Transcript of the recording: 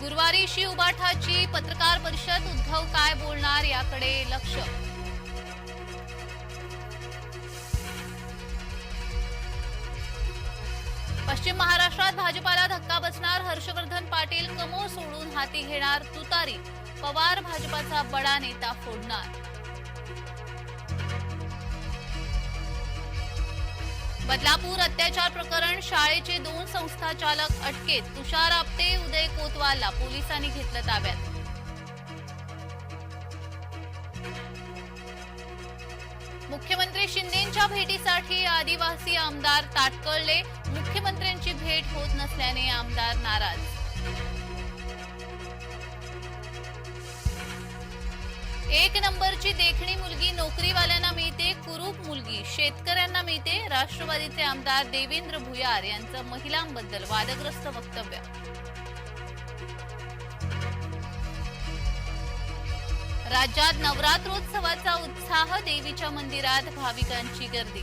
गुरुवारी शिव उबाठाची पत्रकार परिषद उद्धव काय बोलणार याकडे लक्ष. पश्चिम महाराष्ट्रात भाजपाला धक्का बसणार हर्षवर्धन पाटील कमो सोडून हाती घेणार तुतारी पवार भाजपाचा बडा नेता फोडणार. बदलापूर अत्याचार प्रकरण शाळेचे दोन संस्था चालक अटकेत तुषार आपटे उदय कोतवालला पोलिसांनी घेतलं ताब्यात. मुख्यमंत्री शिंदेच्या भेटीसाठी आदिवासी आमदार ताटकळले. मुख्यमंत्र्यांची भेट होत नसल्याने आमदार नाराज. एक नंबरची देखणी मुलगी नोकरीवाल्यांना मिळते कुरूप मुलगी शेतकऱ्यांना मिळते राष्ट्रवादीचे आमदार देवेंद्र भुयार यांचं महिलांबद्दल वादग्रस्त वक्तव्य. राज्यात नवरात्रोत्सवाचा उत्साह देवीच्या मंदिरात भाविकांची गर्दी.